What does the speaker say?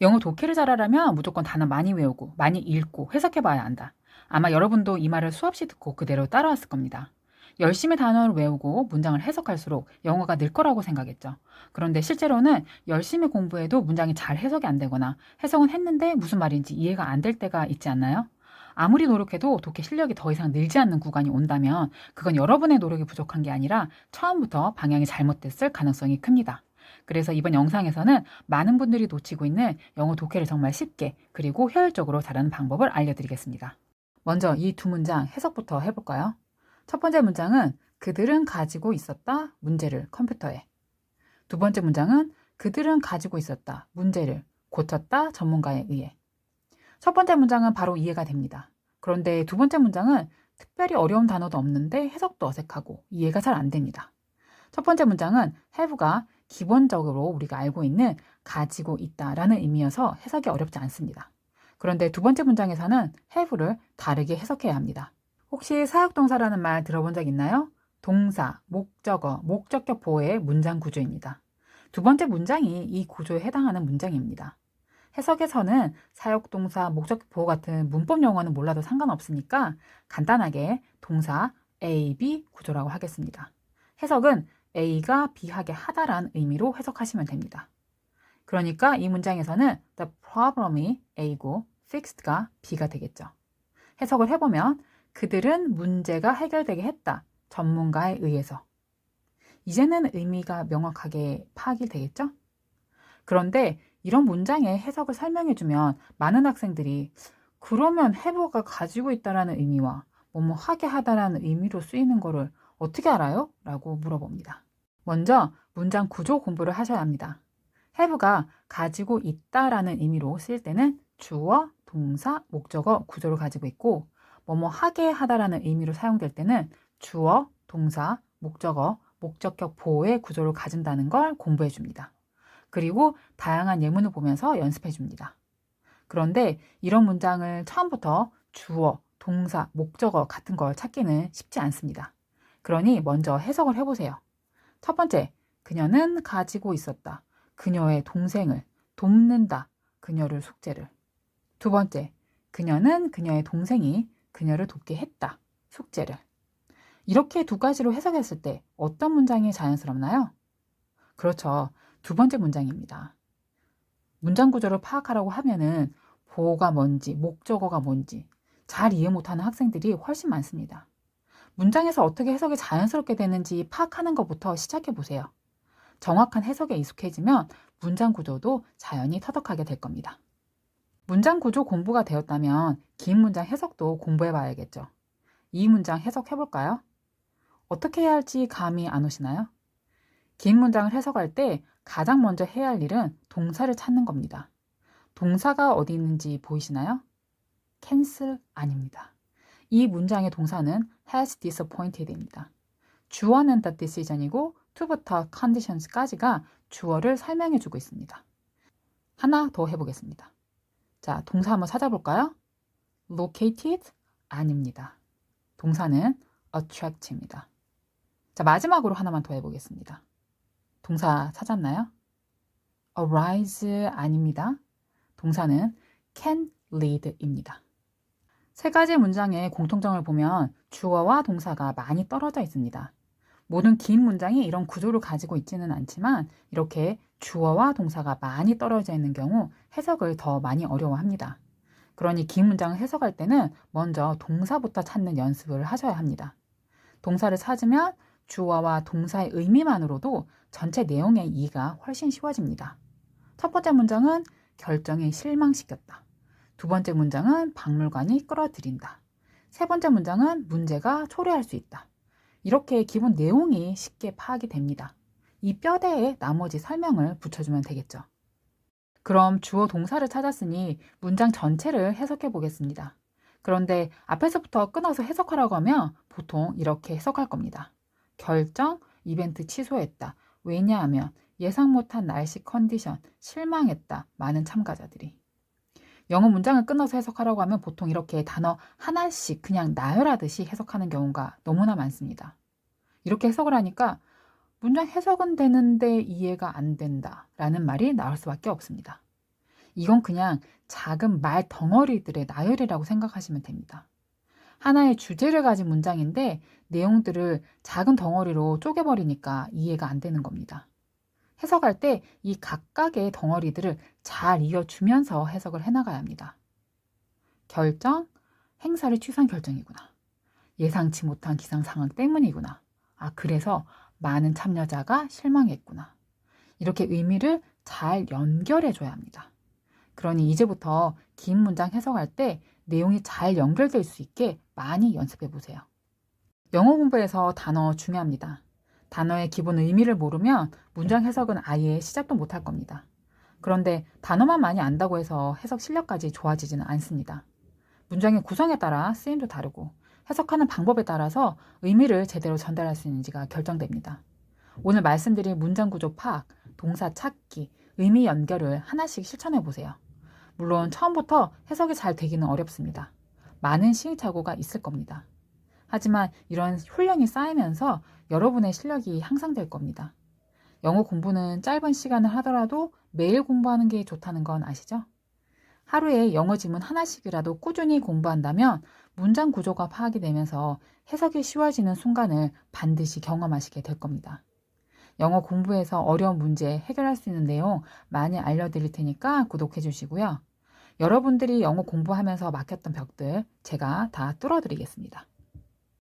영어 독해를 잘하려면 무조건 단어 많이 외우고 많이 읽고 해석해 봐야 한다. 아마 여러분도 이 말을 수없이 듣고 그대로 따라왔을 겁니다. 열심히 단어를 외우고 문장을 해석할수록 영어가 늘 거라고 생각했죠. 그런데 실제로는 열심히 공부해도 문장이 잘 해석이 안 되거나 해석은 했는데 무슨 말인지 이해가 안 될 때가 있지 않나요? 아무리 노력해도 독해 실력이 더 이상 늘지 않는 구간이 온다면 그건 여러분의 노력이 부족한 게 아니라 처음부터 방향이 잘못됐을 가능성이 큽니다. 그래서 이번 영상에서는 많은 분들이 놓치고 있는 영어 독해를 정말 쉽게 그리고 효율적으로 잘하는 방법을 알려드리겠습니다. 먼저 이 두 문장 해석부터 해볼까요? 첫 번째 문장은 그들은 가지고 있었다 문제를 컴퓨터에. 두 번째 문장은 그들은 가지고 있었다 문제를 고쳤다 전문가에 의해. 첫 번째 문장은 바로 이해가 됩니다. 그런데 두 번째 문장은 특별히 어려운 단어도 없는데 해석도 어색하고 이해가 잘 안 됩니다. 첫 번째 문장은 have가 기본적으로 우리가 알고 있는 가지고 있다라는 의미여서 해석이 어렵지 않습니다. 그런데 두 번째 문장에서는 have를 다르게 해석해야 합니다. 혹시 사역동사라는 말 들어본 적 있나요? 동사, 목적어, 목적격 보호의 문장 구조입니다. 두 번째 문장이 이 구조에 해당하는 문장입니다. 해석에서는 사역동사, 목적격 보호 같은 문법 용어는 몰라도 상관없으니까 간단하게 동사 A, B 구조라고 하겠습니다. 해석은 A가 B하게 하다란 의미로 해석하시면 됩니다. 그러니까 이 문장에서는 the problem이 A고 fixed가 B가 되겠죠. 해석을 해보면 그들은 문제가 해결되게 했다. 전문가에 의해서. 이제는 의미가 명확하게 파악이 되겠죠? 그런데 이런 문장의 해석을 설명해주면 많은 학생들이 그러면 해부가 가지고 있다라는 의미와 뭐뭐 하게 하다라는 의미로 쓰이는 거를 어떻게 알아요? 라고 물어봅니다. 먼저 문장 구조 공부를 하셔야 합니다. have가 가지고 있다라는 의미로 쓰일 때는 주어, 동사, 목적어 구조를 가지고 있고 뭐뭐 하게 하다라는 의미로 사용될 때는 주어, 동사, 목적어, 목적격 보호의 구조를 가진다는 걸 공부해 줍니다. 그리고 다양한 예문을 보면서 연습해 줍니다. 그런데 이런 문장을 처음부터 주어, 동사, 목적어 같은 걸 찾기는 쉽지 않습니다. 그러니 먼저 해석을 해보세요. 첫 번째, 그녀는 가지고 있었다. 그녀의 동생을 돕는다. 그녀를 숙제를. 두 번째, 그녀는 그녀의 동생이 그녀를 돕게 했다. 숙제를. 이렇게 두 가지로 해석했을 때 어떤 문장이 자연스럽나요? 그렇죠. 두 번째 문장입니다. 문장 구조를 파악하라고 하면은 보호가 뭔지, 목적어가 뭔지 잘 이해 못하는 학생들이 훨씬 많습니다. 문장에서 어떻게 해석이 자연스럽게 되는지 파악하는 것부터 시작해 보세요. 정확한 해석에 익숙해지면 문장 구조도 자연히 터득하게 될 겁니다. 문장 구조 공부가 되었다면 긴 문장 해석도 공부해 봐야겠죠. 이 문장 해석해 볼까요? 어떻게 해야 할지 감이 안 오시나요? 긴 문장을 해석할 때 가장 먼저 해야 할 일은 동사를 찾는 겁니다. 동사가 어디 있는지 보이시나요? cancel 아닙니다. 이 문장의 동사는 has disappointed입니다. 주어는 the decision이고 to부터 conditions까지가 주어를 설명해 주고 있습니다. 하나 더 해보겠습니다. 자, 동사 한번 찾아볼까요? located 아닙니다. 동사는 attract입니다. 자, 마지막으로 하나만 더 해보겠습니다. 동사 찾았나요? arise 아닙니다. 동사는 can lead입니다. 세 가지 문장의 공통점을 보면 주어와 동사가 많이 떨어져 있습니다. 모든 긴 문장이 이런 구조를 가지고 있지는 않지만 이렇게 주어와 동사가 많이 떨어져 있는 경우 해석을 더 많이 어려워합니다. 그러니 긴 문장을 해석할 때는 먼저 동사부터 찾는 연습을 하셔야 합니다. 동사를 찾으면 주어와 동사의 의미만으로도 전체 내용의 이해가 훨씬 쉬워집니다. 첫 번째 문장은 결정이 실망시켰다. 두 번째 문장은 박물관이 끌어들인다. 세 번째 문장은 문제가 초래할 수 있다. 이렇게 기본 내용이 쉽게 파악이 됩니다. 이 뼈대에 나머지 설명을 붙여주면 되겠죠. 그럼 주어 동사를 찾았으니 문장 전체를 해석해 보겠습니다. 그런데 앞에서부터 끊어서 해석하라고 하면 보통 이렇게 해석할 겁니다. 결정, 이벤트 취소했다. 왜냐하면 예상 못한 날씨 컨디션, 실망했다. 많은 참가자들이. 영어 문장을 끊어서 해석하라고 하면 보통 이렇게 단어 하나씩 그냥 나열하듯이 해석하는 경우가 너무나 많습니다. 이렇게 해석을 하니까 문장 해석은 되는데 이해가 안 된다 라는 말이 나올 수밖에 없습니다. 이건 그냥 작은 말 덩어리들의 나열이라고 생각하시면 됩니다. 하나의 주제를 가진 문장인데 내용들을 작은 덩어리로 쪼개버리니까 이해가 안 되는 겁니다. 해석할 때 이 각각의 덩어리들을 잘 이어주면서 해석을 해나가야 합니다. 결정, 행사를 취소한 결정이구나. 예상치 못한 기상 상황 때문이구나. 아, 그래서 많은 참여자가 실망했구나. 이렇게 의미를 잘 연결해 줘야 합니다. 그러니 이제부터 긴 문장 해석할 때 내용이 잘 연결될 수 있게 많이 연습해 보세요. 영어 공부에서 단어 중요합니다. 단어의 기본 의미를 모르면 문장 해석은 아예 시작도 못할 겁니다. 그런데 단어만 많이 안다고 해서 해석 실력까지 좋아지지는 않습니다. 문장의 구성에 따라 쓰임도 다르고 해석하는 방법에 따라서 의미를 제대로 전달할 수 있는지가 결정됩니다. 오늘 말씀드린 문장 구조 파악, 동사 찾기, 의미 연결을 하나씩 실천해 보세요. 물론 처음부터 해석이 잘 되기는 어렵습니다. 많은 시행착오가 있을 겁니다. 하지만 이런 훈련이 쌓이면서 여러분의 실력이 향상될 겁니다. 영어 공부는 짧은 시간을 하더라도 매일 공부하는 게 좋다는 건 아시죠? 하루에 영어 지문 하나씩이라도 꾸준히 공부한다면 문장 구조가 파악이 되면서 해석이 쉬워지는 순간을 반드시 경험하시게 될 겁니다. 영어 공부에서 어려운 문제 해결할 수 있는 내용 많이 알려드릴 테니까 구독해 주시고요. 여러분들이 영어 공부하면서 막혔던 벽들 제가 다 뚫어드리겠습니다.